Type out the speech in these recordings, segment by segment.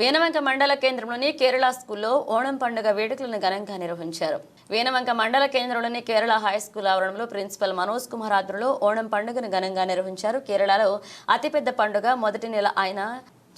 వేనవంక మండల కేంద్రంలోని కేరళ స్కూల్లో ఓణం పండుగ వేడుకలను ఘనంగా నిర్వహించారు. వేనవంక మండల కేంద్రంలోని కేరళ హై స్కూల్ ఆవరణలో ప్రిన్సిపల్ మనోజ్ కుమార్ ఆధ్వర్యంలో ఓణం పండుగను ఘనంగా నిర్వహించారు. కేరళలో అతిపెద్ద పండుగ మొదటి నెల ఆయన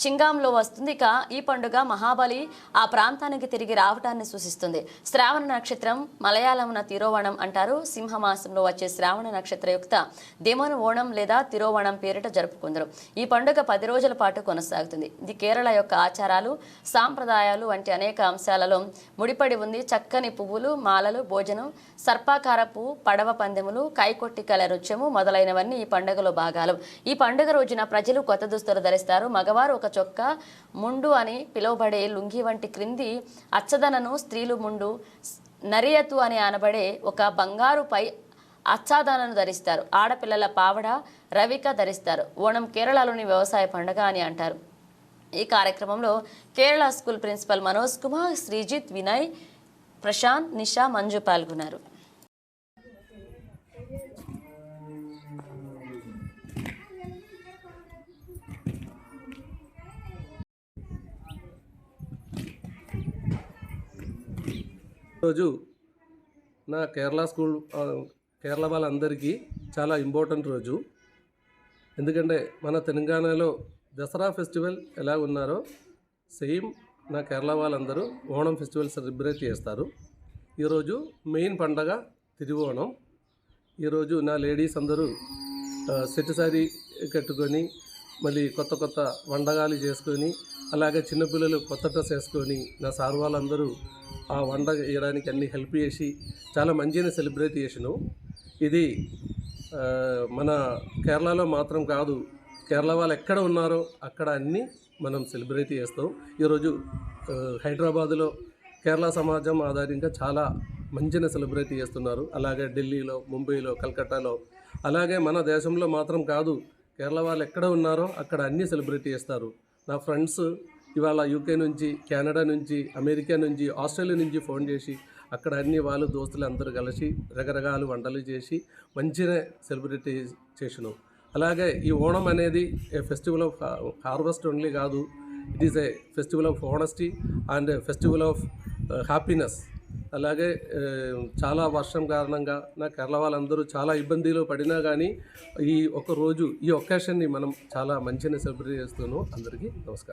చింగాంలో వస్తుంది. ఇక ఈ పండుగ మహాబలి ఆ ప్రాంతానికి తిరిగి రావటాన్ని సూచిస్తుంది. శ్రావణ నక్షత్రం మలయాళమున తిరోవణం అంటారు. సింహమాసంలో వచ్చే శ్రావణ నక్షత్రయుక్త దేమను ఓణం లేదా తిరోవణం పేరిట జరుపుకుందరు. ఈ పండుగ పది రోజుల పాటు కొనసాగుతుంది. ఇది కేరళ యొక్క ఆచారాలు సాంప్రదాయాలు వంటి అనేక అంశాలలో ముడిపడి ఉంది. చక్కని పువ్వులు మాలలు భోజనం సర్పాకారపు పడవ పందెములు కైకొట్టి కల నృత్యము మొదలైనవన్నీ ఈ పండుగలో భాగాలు. ఈ పండుగ రోజున ప్రజలు కొత్త దుస్తులు ధరిస్తారు. మగవారు ఒక చొక్కా ముండు అని పిలువబడే లుంగి వంటి క్రింది అచ్చదనను స్త్రీలు ముండు నరియతు అని అనబడే ఒక బంగారుపై అచ్చాదనను అచ్చాదానను ధరిస్తారు. ఆడపిల్లల పావడ రవిక ధరిస్తారు. ఓణం కేరళలోని వ్యవసాయ పండుగ అని అంటారు. ఈ కార్యక్రమంలో కేరళ స్కూల్ ప్రిన్సిపల్ మనోజ్ కుమార్ శ్రీజిత్ వినయ్ ప్రశాంత్ నిషా మంజు పాల్గొన్నారు. ఈరోజు నా కేరళ స్కూల్ కేరళ వాళ్ళందరికీ చాలా ఇంపార్టెంట్ రోజు. ఎందుకంటే మన తెలంగాణలో దసరా ఫెస్టివల్ ఎలా ఉన్నారో సేమ్ నా కేరళ వాళ్ళందరూ ఓణం ఫెస్టివల్ సెలబ్రేట్ చేస్తారు. ఈరోజు మెయిన్ పండగ తిరువోణం. ఈరోజు నా లేడీస్ అందరూ సెట్ సారీ కట్టుకొని మళ్ళీ కొత్త కొత్త వంటకాలు చేసుకొని అలాగే చిన్నపిల్లలు కొత్త డ్రెస్ వేసుకొని నా సార్ వాళ్ళందరూ ఆ వంట వేయడానికి అన్ని హెల్ప్ చేసి చాలా మంచిగా సెలబ్రేట్ చేసినాం. ఇది మన కేరళలో మాత్రం కాదు కేరళ వాళ్ళు ఎక్కడ ఉన్నారో అక్కడ అన్నీ మనం సెలబ్రేట్ చేస్తాం. ఈరోజు హైదరాబాదులో కేరళ సమాజం ఆధారంగా చాలా మంచిగా సెలబ్రేట్ చేస్తున్నారు. అలాగే ఢిల్లీలో ముంబైలో కలకత్తాలో. అలాగే మన దేశంలో మాత్రం కాదు కేరళ వాళ్ళు ఎక్కడ ఉన్నారో అక్కడ అన్నీ సెలబ్రేట్ చేస్తారు. నా ఫ్రెండ్స్ ఇవాళ యూకే నుంచి కెనడా నుంచి అమెరికా నుంచి ఆస్ట్రేలియా నుంచి ఫోన్ చేసి అక్కడ అన్ని వాళ్ళు దోస్తులు అందరూ కలిసి రకరకాల వంటలు చేసి మంచిగా సెలబ్రేట్ చేసినాం. అలాగే ఈ ఓణం అనేది a festival of harvest only కాదు it is a festival of honesty and festival of happiness. అలాగే చాలా వర్షం కారణంగా నా కేరళ వాళ్ళందరూ చాలా ఇబ్బందిలో పడినా కానీ ఈ ఒక రోజు ఈ ఒకేషన్ని మనం చాలా మంచిగా సెలబ్రేట్ చేస్తున్నాం. అందరికీ నమస్కారం.